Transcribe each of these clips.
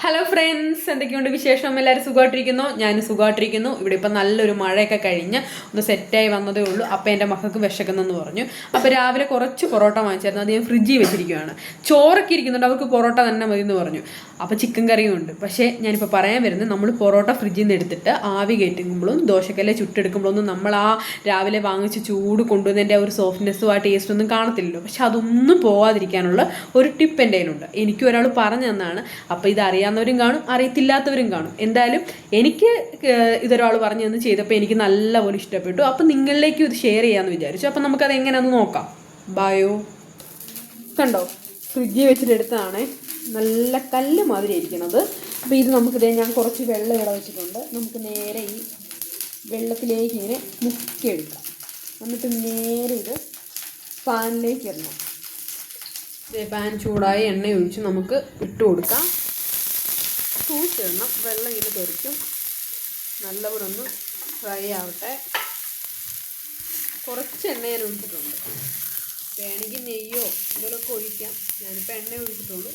Hello friends എന്തൊക്കെയുണ്ട് വിശേഷം? എല്ലാവരും സുഖമായിട്ടിരിക്കുന്നു? ഞാൻ സുഖമായിട്ടിരിക്കുന്നു. ഇവിടെ ഇപ്പം നല്ലൊരു മഴയൊക്കെ കഴിഞ്ഞ് ഒന്ന് സെറ്റായി വന്നതേ ഉള്ളൂ. അപ്പം എന്റെ മക്കൾക്ക് വിശക്കുന്നെന്ന് പറഞ്ഞു. അപ്പോൾ രാവിലെ കുറച്ച് പൊറോട്ട വാങ്ങിച്ചായിരുന്നു. അത് ഞാൻ ഫ്രിഡ്ജിൽ വെച്ചിരിക്കുകയാണ് ചോറൊക്കെ ഇരിക്കുന്നുണ്ട്. അവർക്ക് പൊറോട്ട തന്നെ മതി എന്ന് പറഞ്ഞു. അപ്പോൾ ചിക്കൻ കറിയും ഉണ്ട്. പക്ഷേ ഞാനിപ്പോൾ പറയാൻ വരുന്നത് നമ്മൾ പൊറോട്ട ഫ്രിഡ്ജിൽ നിന്ന് എടുത്തിട്ട് ആവി കയറ്റുമ്പോഴും ദോശക്കല്ലെ ചുട്ടെടുക്കുമ്പോഴൊന്നും നമ്മൾ ആ രാവിലെ വാങ്ങിച്ച് ചൂട് കൊണ്ടുവന്നതിന്റെ ആ ഒരു സോഫ്റ്റ്നെസ്സും ആ ടേസ്റ്റും ഒന്നും കാണത്തില്ലല്ലോ. പക്ഷെ അതൊന്നും പോവാതിരിക്കാനുള്ള ഒരു ടിപ്പ് എന്റെ കയ്യിലുണ്ട്. എനിക്ക് ഒരാൾ പറഞ്ഞു തന്നാണ്. അപ്പോൾ ഇത് അറിയാവുന്നവരും കാണും അറിയത്തില്ലാത്തവരും കാണും. എന്തായാലും എനിക്ക് ഇതൊരാൾ പറഞ്ഞു തന്ന് ചെയ്തപ്പോൾ എനിക്ക് നല്ലപോലെ ഇഷ്ടപ്പെട്ടു. അപ്പോൾ നിങ്ങളിലേക്കും ഇത് ഷെയർ ചെയ്യാമെന്ന് വിചാരിച്ചു. അപ്പോൾ നമുക്കത് എങ്ങനെയാണെന്ന് നോക്കാം. ബയോ കണ്ടോ? ഫ്രിഡ്ജിൽ വെച്ചിട്ട് എടുത്തതാണേ. നല്ല കല്ല് മാതിരി ഇരിക്കുന്നത് അപ്പോൾ ഇത് നമുക്ക് ദേ ഞാൻ കുറച്ച് വെള്ളം ഇവിടെ വെച്ചിട്ടുണ്ട്. നമുക്ക് നേരെ ഈ വെള്ളത്തിലേക്ക് ഇങ്ങനെ മുക്കിയെടുക്കാം. എന്നിട്ട് നേരെ ഇത് പാനിലേക്ക് ഇടണം. പാൻ ചൂടായി എണ്ണ ഒഴിച്ച് നമുക്ക് ഇട്ട് കൊടുക്കാം. സൂക്ഷിച്ചിടണം വെള്ളം ഇങ്ങനെ തെറിക്കും നല്ലപോലെ ഒന്ന് ഫ്രൈ ആവട്ടെ. കുറച്ച് എണ്ണ ഞാൻ ഒഴിച്ചിട്ടുണ്ട് വേണമെങ്കിൽ നെയ്യോ എന്തെങ്കിലുമൊക്കെ ഒഴിക്കാം. ഞാനിപ്പോൾ എണ്ണ ഒഴിച്ചിട്ടുള്ളൂ.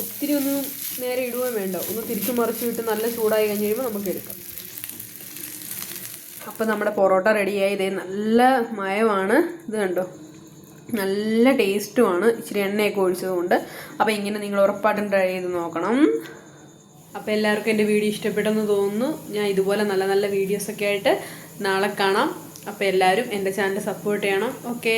ഒത്തിരി ഒന്ന് നേരെ ഇടുകയും വേണ്ട. ഒന്ന് തിരിച്ചു മറിച്ച് വിട്ട് നല്ല ചൂടായി കഴിഞ്ഞ് കഴിയുമ്പോൾ നമുക്ക് എടുക്കാം. അപ്പം നമ്മുടെ പൊറോട്ട റെഡിയായി. ഇതേ നല്ല മയമാണ്. ഇത് കണ്ടോ? നല്ല ടേസ്റ്റുമാണ്. ഇച്ചിരി എണ്ണയൊക്കെ ഒഴിച്ചതുകൊണ്ട്. അപ്പോൾ ഇങ്ങനെ നിങ്ങൾ ഉറപ്പായിട്ടും ട്രൈ ചെയ്ത് നോക്കണം. അപ്പോൾ എല്ലാവർക്കും എന്റെ വീഡിയോ ഇഷ്ടപ്പെട്ടെന്ന് തോന്നുന്നു. ഞാൻ ഇതുപോലെ നല്ല നല്ല വീഡിയോസൊക്കെ ആയിട്ട് നാളെ കാണാം. അപ്പോൾ എല്ലാവരും എന്റെ ചാനൽ സപ്പോർട്ട് ചെയ്യണം. ഓക്കേ.